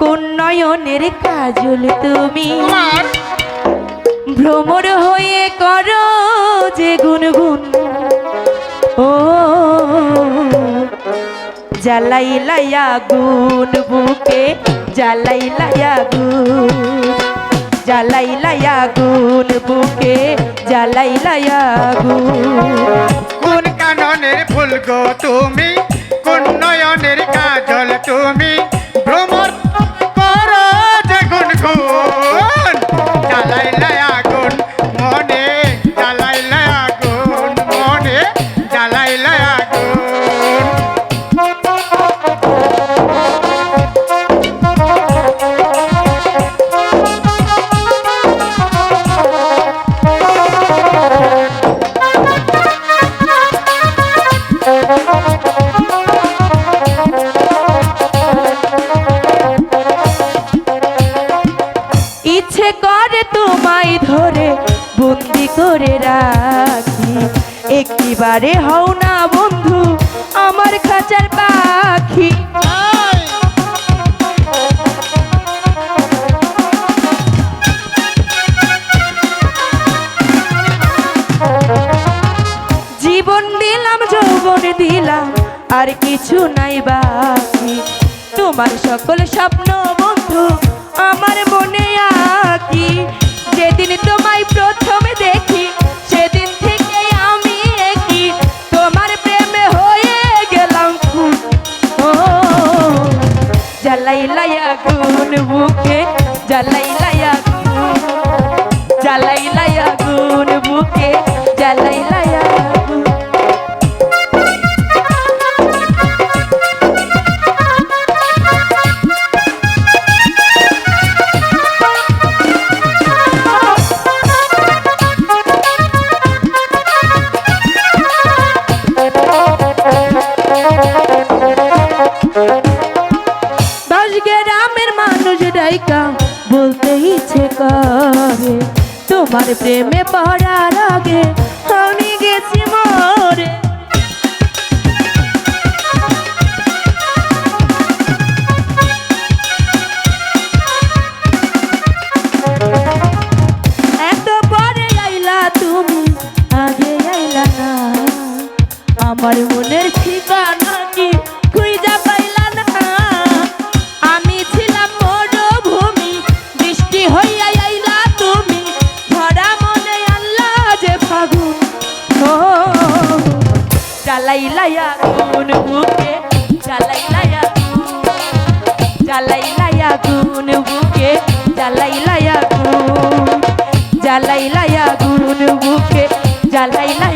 কোন নয়নের কাজল তুমি? ভ্রমর হয়ে করো যে গুনগুন। ও জ্বালাই লাইয়া গুন বুকে জ্বালাই লাইয়া গুন জ্বালাই লাইয়া গুন বুকে জ্বালাই লাইয়া গুন। কোন কাননের ফুল গো তোমায় ধরে, বন্দি করে রাখি। একটিবারে হও না বন্ধু, আমার খাঁচার পাখি। জীবন দিলাম, যৌবন দিলাম, আর কিছু নাই বাকি। তোমার সকল স্বপ্ন বন্ধু, আমার মনে জ্বালাই লাইয়া গুন বুকে জ্বালাই লাইয়া গুন জ্বালাই ডাইকা বলতে ইচ্ছে করে। তোমার প্রেমে পড়ার আগে আমি গেছি মরে আমার মনের ঠিকানা কি? জ্বালাই লাইয়া গুন বুকে জ্বালাই লাইয়া জ্বালাই লাইয়া গুন বুকে জ্বালাই লাইয়া গুন জ্বালাই লাইয়া গুন বুকে জ্বালাই লাইয়া